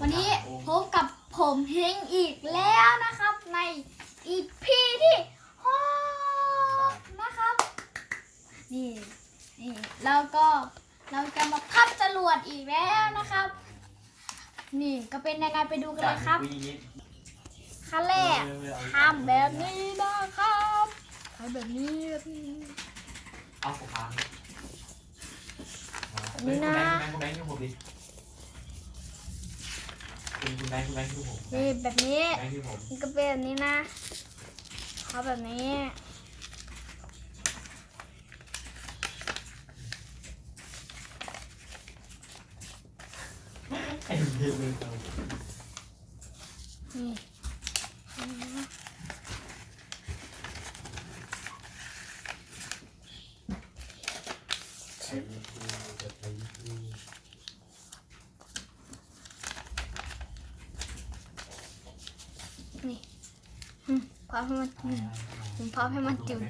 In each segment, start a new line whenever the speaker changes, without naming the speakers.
วันนี้พบกับผมเฮงอีกแล้วนะครับ ในอีพีที่หกนะครับ นี่นี่แล้วก็เราจะมาพับจรวดอีกแล้วนะครับ นี่ก็เป็นยังไงไปดูกันเลยครับขั้นแรกทำแบบนี้นะครับทำแบบนี้แบบนี้
เอาผมพัง
นี่นะ
คุณแบงค์คุณแบงค์คุณผมดิคุณคุณแบงค์คุณแบงค์คือผม
นี่แบบนี้
แบงค์คือผม
มันก็เป็นแบบนี้นะเขาแบบนี้
ไอ้เหี้ยมึงเอา
นี่
ไอ้เหี้ยกูจะไปกู
นี่อืมพับให้มันอืมผมพับให้มันจิ๋ว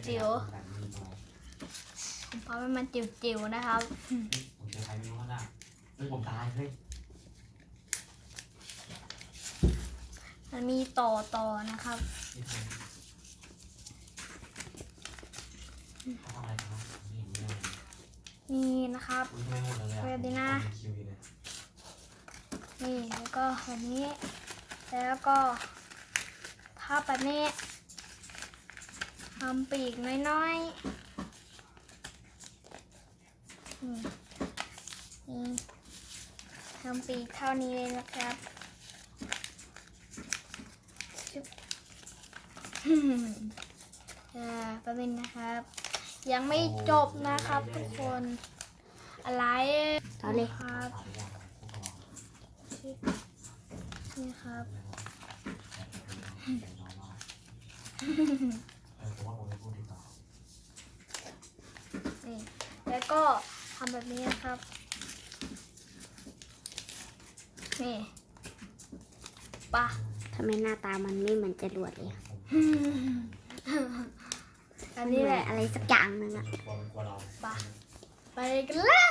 ผมพับให้มันจิ๋วๆนะครับอืม
ผมเจอใครไม่รู้ข้างหน้าเฮ้ยผมตายเฮ้ย
มันมีต่อต่อนะครับ
นี่คนเขาทำอะไรกันวะนี่เห็นไหม
นี่นะครับ
อุ้ยทำไมหมดเลยอะ
เวดีนะ
ผมคิวอยู่เลย
นี่แล้วก็แบบนี้แล้วก็ พับแบบนี้ทำปีกน้อยๆนี่นี่ทำปีกเท่านี้เลยนะครับชึบอ่าแป๊บนึงนะครับ ยังไม่จบนะครับทุกคน อะไร
เอาเลย
ครับ
ตาย แล้วพวกเรา
นี่ครับ
เออผมว่าผมไม่พูดดีกว่า
นี่แล้วก็ทำแบบนี้นะครับ นี่ปะ
ทำไมหน้าตามันไม่เหมือนจรวดเลย
อันนี้แหละ
อะไรสักอย่างหนึ่งอะ
กลัวมันกลัวเรา
ปะไปกันเลย